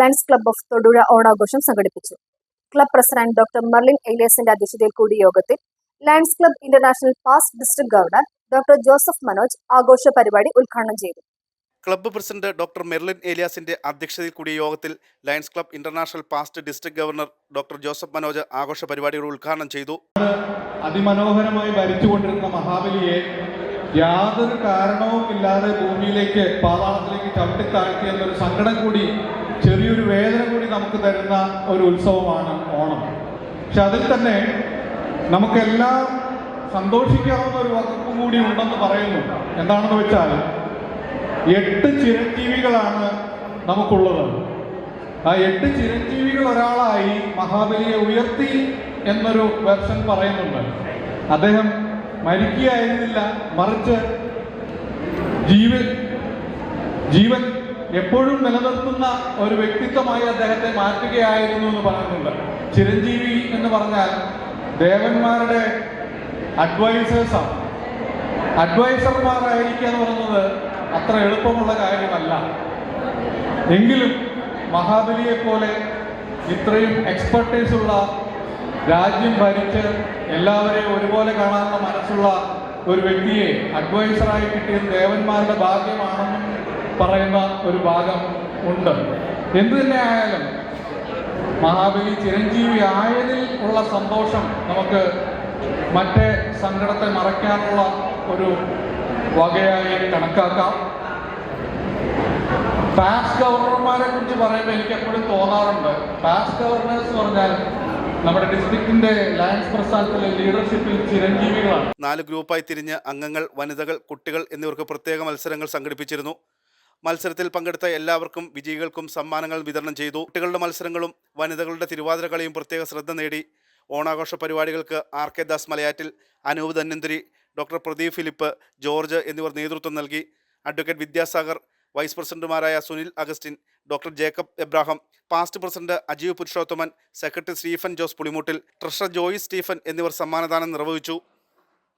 Lions club of Thodupuzha ഓണാഘോഷം സംഘടിപ്പിച്ചു. Club president doctor Merlin എലിയസിന്റെ അധ്യക്ഷതയിൽ കൂടിയ യോഗത്തിൽ Lions Club International past district governor doctor Joseph Manoj ആഘോഷ പരിപാടി ഉദ്ഘാടനം ചെയ്തു. ക്ലബ്ബ് പ്രസിഡന്റ് ഡോക്ടർ മെർലിൻ ഏലിയാസിന്റെ അധ്യക്ഷതയിൽ കൂടിയ യോഗത്തിൽ Lions Club International past district governor doctor Joseph Manoj ആഘോഷ പരിപാടികൾ ഉദ്ഘാടനം ചെയ്തു. അതിമനോഹരമായി ഭരിച്ചുകൊണ്ടിരുന്ന മഹാബലിയെ യാതൊരു കാരണവുമില്ലാതെ ഭൂമിയിലേക്ക് പാതാളത്തിലേക്ക് ചവിട്ടിത്താഴ്ത്തി എന്നൊരു സങ്കടം കൂടി ചെറിയൊരു വേദന കൂടി നമുക്ക് തരുന്ന ഒരു ഉത്സവമാണ് ഓണം. പക്ഷെ അതിൽ തന്നെ നമുക്കെല്ലാം സന്തോഷിക്കാവുന്ന ഒരു വകുപ്പും കൂടി ഉണ്ടെന്ന് പറയുന്നു. എന്താണെന്ന് വെച്ചാൽ എട്ട് ചിരഞ്ജീവികളാണ് നമുക്കുള്ളത്. ആ എട്ട് ചിരഞ്ജീവികൾ ഒരാളായി മഹാബലിയെ ഉയർത്തി എന്നൊരു വെർഷൻ പറയുന്നുണ്ട്. അദ്ദേഹം മരിക്കുകയായിരുന്നില്ല മറിച്ച് ജീവൻ ജീവൻ എപ്പോഴും നിലനിർത്തുന്ന ഒരു വ്യക്തിത്വമായി അദ്ദേഹത്തെ മാറ്റുകയായിരുന്നു എന്ന് പറയുന്നുണ്ട് ചിരഞ്ജീവി എന്ന് പറഞ്ഞാൽ ദേവന്മാരുടെ അഡ്വൈസേഴ്സാണ് അഡ്വൈസർമാരായിരിക്കുക എന്ന് പറയുന്നത് അത്ര എളുപ്പമുള്ള കാര്യമല്ല. എങ്കിലും മഹാബലിയെ പോലെ ഇത്രയും എക്സ്പെർട്ടീസ് ഉള്ള രാജ്യം ഭരിച്ച് എല്ലാവരെയും ഒരുപോലെ കാണാനുള്ള മനസ്സുള്ള ഒരു വ്യക്തിയെ അഡ്വൈസറായി കിട്ടിയത് ദേവന്മാരുടെ ഭാഗ്യമാണെന്നും പറയുന്ന ഒരു ഭാഗം ഉണ്ട്. എന്തു തന്നെ ആയാലും മഹാബലി ചിരഞ്ജീവി ആയതിൽ ഉള്ള സന്തോഷം നമുക്ക് മറ്റേ സങ്കടത്തെ മറയ്ക്കാനുള്ള ഒരു വകയായി കണക്കാക്കാം. പാസ് ഗവർണർമാരെ കുറിച്ച് പറയുമ്പോൾ എനിക്ക് എപ്പോഴും തോന്നാറുണ്ട് പാസ് ഗവർണേഴ്സ് പറഞ്ഞാൽ നമ്മുടെ ഡിസ്ട്രിക്റ്റിന്റെ ലയൻസ് പ്രസ്ഥാനത്തിലെ ലീഡർഷിപ്പിൽ ചിരഞ്ജീവികളാണ്. നാല് ഗ്രൂപ്പായി തിരിഞ്ഞ് അംഗങ്ങൾ വനിതകൾ കുട്ടികൾ എന്നിവർക്ക് പ്രത്യേക മത്സരങ്ങൾ സംഘടിപ്പിച്ചിരുന്നു. മത്സരത്തിൽ പങ്കെടുത്ത എല്ലാവർക്കും വിജയികൾക്കും സമ്മാനങ്ങൾ വിതരണം ചെയ്തു. കുട്ടികളുടെ മത്സരങ്ങളും വനിതകളുടെ തിരുവാതിര കളിയും പ്രത്യേക ശ്രദ്ധ നേടി. ഓണാഘോഷ പരിപാടികൾക്ക് R K Das Malayattil Anoop Dhanwanthiri doctor Pradeep Philip George എന്നിവർ നേതൃത്വം നൽകി. അഡ്വക്കേറ്റ് വിദ്യാസാഗർ വൈസ് പ്രസിഡന്റുമാരായ Sunil Augustine doctor Jacob Abraham past president Ajeev Purushothaman secretary Stephen Jose Pulimoottil treasurer Joy Stephen എന്നിവർ സമ്മാനദാനം നിർവഹിച്ചു.